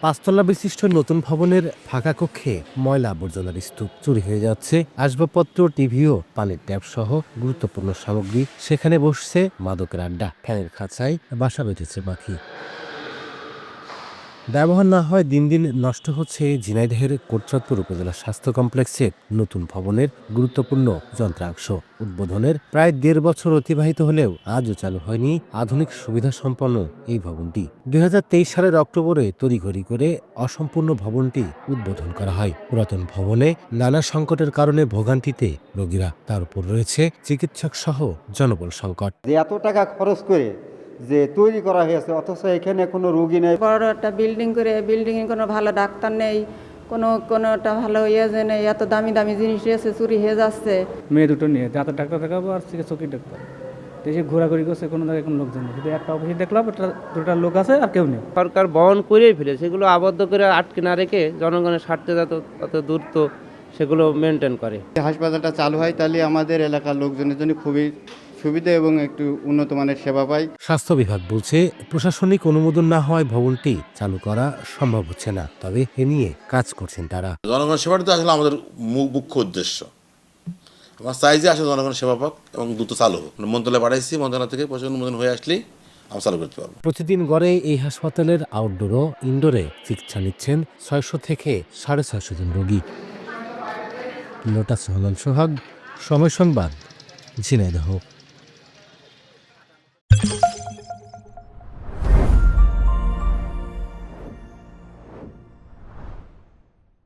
পাঁচতলা বিশিষ্ট নতুন ভবনের ফাঁকা কক্ষে ময়লা আবর্জনার স্তূপ চুরি হয়ে যাচ্ছে। আসবাবপত্র, টিভিও, পানির ট্যাপ সহ গুরুত্বপূর্ণ সামগ্রী। সেখানে বসছে মাদকের আড্ডা। ফ্যানের খাঁচায় বাসা বেঁধেছে পাখি। ব্যবহার না হয় দিন দিন নষ্ট হচ্ছে ঝিনাইদহের কোটচাঁদপুর উপজেলা স্বাস্থ্য কমপ্লেক্সের নতুন ভবনের গুরুত্বপূর্ণ যন্ত্রাংশ। উদ্বোধনের প্রায় দেড় বছর অতিবাহিত হলেও আজও চালু হয়নি আধুনিক সুবিধা সম্পন্ন এই ভবনটি। দুই হাজার তেইশ সালের অক্টোবরে তড়িঘড়ি করে অসম্পূর্ণ ভবনটি উদ্বোধন করা হয়। পুরাতন ভবনে নানা সংকটের কারণে ভোগান্তিতে রোগীরা। তার উপর রয়েছে চিকিৎসক সহ জনবল সংকট। এত টাকা খরচ করে যে তৈরি করা হয়েছে অথচ এখানে কোনো রুগী নেই। বড় একটা বিল্ডিং করে বিল্ডিংয়ে কোনো ভালো ডাক্তার নেই কোনো কোনোটা ভালো ইয়ে যে নেই এত দামি দামি জিনিস এসে চুরি হয়ে যাচ্ছে। মেয়ে দুটো নিয়ে দাঁতের ডাক্তার দেখাবো আর চিকিৎসকের ডাক্তার। দেশে ঘোরাঘুরি করছে কোনো জায়গায় কোনো লোকজন নেই। শুধু একটা অফিসে দেখলাম একটা দুটা লোক আছে আর কেউ নেই। সরকার বহন করেই ফেলে সেগুলো আবদ্ধ করে আটকে না রেখে জনগণের স্বার্থে যত তত দ্রুত সেগুলো মেনটেন করে। হাসপাতালটা চালু হয় তাহলে আমাদের এলাকার লোকজনের জন্য খুবই সুবিধা এবং একটু উন্নত মানের সেবা পাই। স্বাস্থ্য বিভাগ বলছে প্রশাসনিক অনুমোদন না হওয়ায় ভবনটি চালু করা সম্ভব হচ্ছে না তবে এ নিয়ে কাজ করছেন তারা। জনগণ সেবাটা তো আসলে আমাদের মুখ্য উদ্দেশ্য। আমার চাই যে আসলে জনগণ সেবা পাক এবং দ্রুত চালু হোক। মন্ত্রণালয়ে পাঠাইছি মন্ত্রণালয় থেকে প্রশাসন অনুমোদন হয়ে আসলেই আমরা চালু করতে পারব। প্রতিদিন গড়ে এই হাসপাতালের আউটডোর ও ইনডোরে চিকিৎসা নিচ্ছেন ছয়শো থেকে সাড়ে ছয়শো জন রোগী। লোটাস হলাল সোহাগ সময় সংবাদ ঝিনাইদহ।